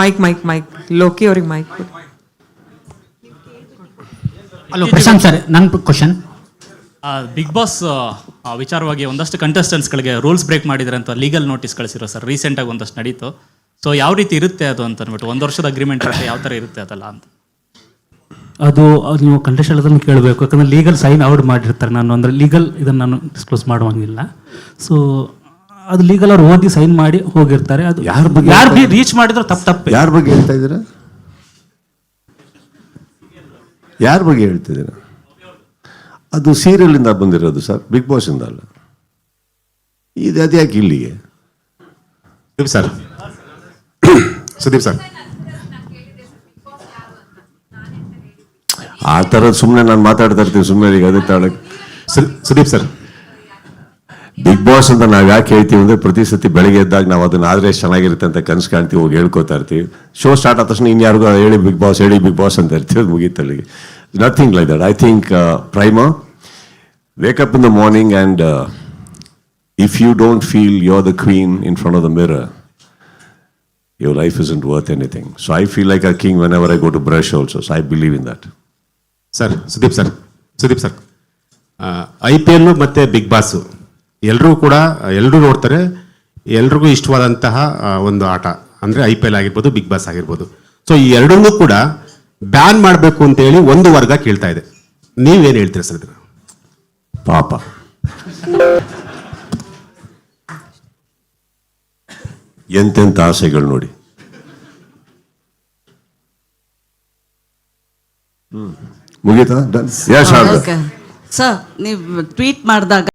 Mic mic mic Loki ಅವ್ರಿಗೆ mic hello Prashanth sir ನನ್ನ question Bigg Boss ವಿಚಾರವಾಗಿ ಒಂದಷ್ಟು contestants-ಗಳಿಗೆ ರೂಲ್ಸ್ ಬ್ರೇಕ್ ಮಾಡಿದ್ರೆ ಅಂತ ಲೀಗಲ್ ನೋಟಿಸ್ ಕಳಿಸಿರೋ ಸರ್ ರೀಸೆಂಟಾಗಿ ಒಂದಷ್ಟು ನಡೀತು. ಸೊ ಯಾವ ರೀತಿ ಇರುತ್ತೆ ಅದು ಅಂತ ಅಂದ್ಬಿಟ್ಟು ಒಂದು ವರ್ಷದ ಅಗ್ರಿಮೆಂಟ್ ಇರುತ್ತೆ ಯಾವ ಥರ ಇರುತ್ತೆ ಅದಲ್ಲ ಅಂತ. ಅದು ಅದು ನೀವು ಕಂಟೆಸ್ಟ್ ಅದನ್ನು ಕೇಳಬೇಕು ಯಾಕಂದ್ರೆ ಲೀಗಲ್ ಸೈನ್ ಔಟ್ ಮಾಡಿರ್ತಾರೆ. ನಾನು ಅಂದರೆ ಲೀಗಲ್ ಇದನ್ನು ನಾನು ಡಿಸ್ಕ್ಲೋಸ್ ಮಾಡುವಂಗಿಲ್ಲ. ಸೊ ಅದು ಲೀಗಲ್ ಅವ್ರು ಓದಿ ಸೈನ್ ಮಾಡಿ ಹೋಗಿರ್ತಾರೆ. ಅದು ಯಾರ್ ಬಗ್ಗೆ ಯಾರು ಬಿ ರೀಚ್ ಮಾಡಿದ್ರು ತಪ್ಪು ತಪ್ಪೆ. ಯಾರ ಬಗ್ಗೆ ಹೇಳ್ತಾ ಇದ್ದೀರಾ? ಯಾರ ಬಗ್ಗೆ ಹೇಳ್ತಿದ್ದೀರಾ ಅದು ಸೀರಿಯಲಿಂದ ಬಂದಿರೋದು ಸರ್ ಬಿಗ್ ಬಾಸ್ ಇಂದ ಅಲ್ಲ. ಇದು ಅದ್ಯಾಕೆ ಇಲ್ಲಿಗೆ? ಸುದೀಪ್ ಸರ್. ಸುದೀಪ್ ಸರ್. ಆ ತರ ಸುಮ್ಮನೆ ನಾನು ಮಾತಾಡ್ತಾ ಇರ್ತೀನಿ ಸುಮ್ಮನೆ ಈಗ ಅದೇ ತಾಳಕ್ಕೆ ಸುದೀಪ್ ಸರ್. ಬಿಗ್ ಬಾಸ್ ಅಂತ ನಾವು ಯಾಕೆ ಹೇಳ್ತೀವಿ ಅಂದ್ರೆ ಪ್ರತಿ ಸತಿ ಬೆಳಗ್ಗೆ ಎದ್ದಾಗ ನಾವು ಅದನ್ನ ಆದ್ರೆ ಚೆನ್ನಾಗಿರುತ್ತೆ ಅಂತ ಕನಸು ಕಾಣ್ತೀವಿ, ಹೋಗಿ ಹೇಳ್ಕೊತಾ ಇರ್ತೀವಿ ಶೋ ಸ್ಟಾರ್ಟ್ ಆದ ತಕ್ಷಣ ಇನ್ಯಾರಿಗೂ ಹೇಳಿ ಬಿಗ್ ಬಾಸ್, ಹೇಳಿ ಬಿಗ್ ಬಾಸ್ ಅಂತ ಇರ್ತೀವಿ ಮುಗೀತಲ್ಲಿಗೆ nothing like that I think prime wake up in the morning and if you don't feel you are the queen in front of the mirror your life isn't worth anything. So I feel like a king whenever I go to brush also. So I believe in that. Sir Sudeep sir Sudeep sir I P L ಮತ್ತು Bigg Boss ಎಲ್ಲರೂ ಕೂಡ ಎಲ್ಲರೂ ನೋಡ್ತಾರೆ ಎಲ್ರಿಗೂ ಇಷ್ಟವಾದಂತಹ ಒಂದು ಆಟ. ಅಂದರೆ ಐ ಪಿ ಎಲ್ ಆಗಿರ್ಬೋದು ಬಿಗ್ ಬಾಸ್ ಆಗಿರ್ಬೋದು. ಸೊ ಈ ಎರಡನ್ನೂ ಕೂಡ ಬ್ಯಾನ್ ಮಾಡಬೇಕು ಅಂತೇಳಿ ಒಂದು ವರ್ಗ ಕೇಳ್ತಾ ಇದೆ. ನೀವೇನು ಹೇಳ್ತೀರಾ ಸರ್ ಇದನ್ನ? ಪಾಪ. ಎಂತೆಂಥ ಆಸೆಗಳು ನೋಡಿ. ಮುಗಿತಾ? ಮುಗೀತಾ ಡನ್ ಯಾ ಶಾರದಾ ಸರ್ ನೀವು ಟ್ವೀಟ್ ಮಾಡಿದಾಗ